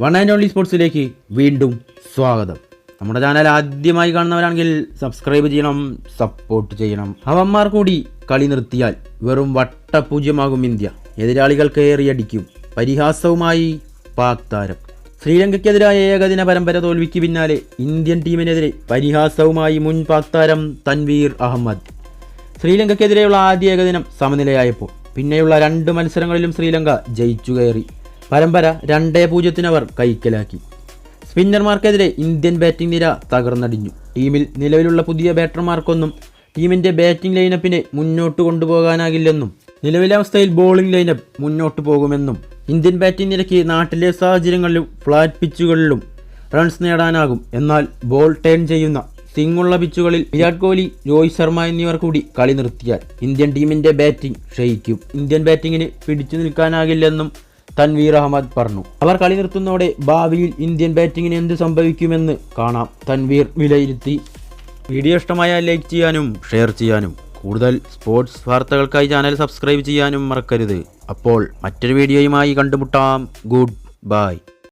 One and only സ്പോർട്സിലേക്ക് വീണ്ടും സ്വാഗതം. നമ്മുടെ ചാനൽ ആദ്യമായി കാണുന്നവരാണെങ്കിൽ സബ്സ്ക്രൈബ് ചെയ്യണം സപ്പോർട്ട് ചെയ്യണം. അവന്മാർ കൂടി കളി നിർത്തിയാൽ വെറും വട്ടപൂജ്യമാകും ഇന്ത്യ. എതിരാളികൾ കയറിയടിക്കും പരിഹാസവുമായി പാക് താരം ശ്രീലങ്കയ്ക്കെതിരായ ഏകദിന പരമ്പര തോൽവിക്ക് പിന്നാലെ ഇന്ത്യൻ ടീമിനെതിരെ പരിഹാസവുമായി മുൻ പാക് താരം തൻവീർ അഹമ്മദ്. ശ്രീലങ്കയ്ക്കെതിരെയുള്ള ആദ്യ ഏകദിനം സമനിലയായപ്പോൾ പിന്നെയുള്ള രണ്ട് മത്സരങ്ങളിലും ശ്രീലങ്ക ജയിച്ചു കയറി. പരമ്പര രണ്ടേ പൂജ്യത്തിനവർ കൈക്കലാക്കി. സ്പിന്നർമാർക്കെതിരെ ഇന്ത്യൻ ബാറ്റിംഗ് നിര തകർന്നടിഞ്ഞു. ടീമിൽ നിലവിലുള്ള പുതിയ ബാറ്റർമാർക്കൊന്നും ടീമിന്റെ ബാറ്റിംഗ് ലൈനപ്പിനെ മുന്നോട്ട് കൊണ്ടുപോകാനാകില്ലെന്നും നിലവിലെ അവസ്ഥയിൽ ബോളിംഗ് ലൈനപ്പ് മുന്നോട്ട് പോകുമെന്നും ഇന്ത്യൻ ബാറ്റിംഗ് നിരക്ക് നാട്ടിലെ സാഹചര്യങ്ങളിലും ഫ്ലാറ്റ് പിച്ചുകളിലും റൺസ് നേടാനാകും. എന്നാൽ ബോൾ ടേൺ ചെയ്യുന്ന തിങ്ങുള്ള പിച്ചുകളിൽ വിരാട് കോഹ്ലി രോഹിത് ശർമ്മ എന്നിവർ കൂടി കളി നിർത്തിയാൽ ഇന്ത്യൻ ടീമിന്റെ ബാറ്റിംഗ് ക്ഷയിക്കും. ഇന്ത്യൻ ബാറ്റിങ്ങിന് പിടിച്ചു നിൽക്കാനാകില്ലെന്നും തൻവീർ അഹമ്മദ് പറഞ്ഞു. അവർ കളി നിർത്തുന്നതോടെ ഭാവിയിൽ ഇന്ത്യൻ ബാറ്റിങ്ങിന് എന്ത് സംഭവിക്കുമെന്ന് കാണാം. തൻവീർ വിലയിരുത്തി. വീഡിയോ ഇഷ്ടമായ ലൈക്ക് ചെയ്യാനും ഷെയർ ചെയ്യാനും. കൂടുതൽ സ്പോർട്സ് വാർത്തകൾക്കായി ചാനൽ സബ്സ്ക്രൈബ് ചെയ്യാനും മറക്കരുത്. അപ്പോൾ മറ്റൊരു വീഡിയോയുമായി കണ്ടുമുട്ടാം. Good bye.